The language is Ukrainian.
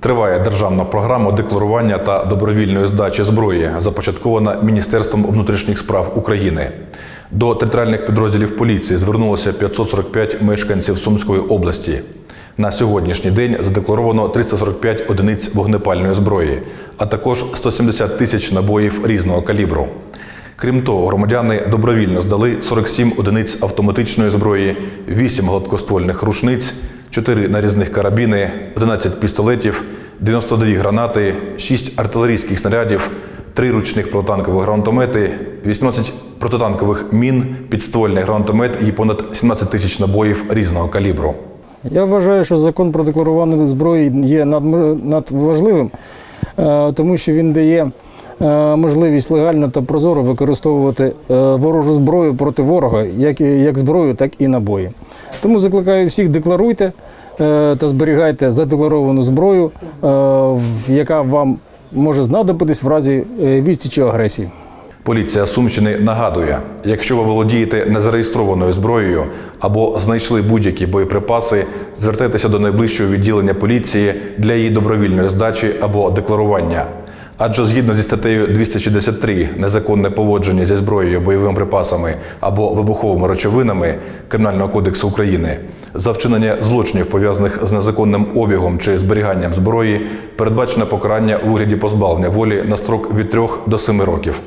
Триває державна програма декларування та добровільної здачі зброї, започаткована Міністерством внутрішніх справ України. До територіальних підрозділів поліції звернулося 545 мешканців Сумської області. На сьогоднішній день задекларовано 345 одиниць вогнепальної зброї, а також 170 тисяч набоїв різного калібру. Крім того, громадяни добровільно здали 47 одиниць автоматичної зброї, 8 гладкоствольних рушниць, 4 нарізних карабіни, 11 пістолетів, 92 гранати, 6 артилерійських снарядів, 3 ручних протитанкових гранатомети, 18 протитанкових мін, підствольний гранатомет і понад 17 тисяч набоїв різного калібру. Я вважаю, що закон про декларування зброї є надважливим, е, тому що він дає можливість легально та прозоро використовувати е, ворожу зброю проти ворога, як, як зброю, так і набої. Тому закликаю всіх, декларуйте е, та зберігайте задекларовану зброю, е, яка вам може знадобитись в разі е, відсічі агресії. Поліція Сумщини нагадує: якщо ви володієте незареєстрованою зброєю або знайшли будь-які боєприпаси, звертайтеся до найближчого відділення поліції для її добровільної здачі або декларування. Адже згідно зі статтею 263 незаконне поводження зі зброєю, бойовими припасами або вибуховими речовинами Кримінального кодексу України за вчинення злочинів пов'язаних з незаконним обігом чи зберіганням зброї передбачено покарання у вигляді позбавлення волі на строк від 3 до 7 років.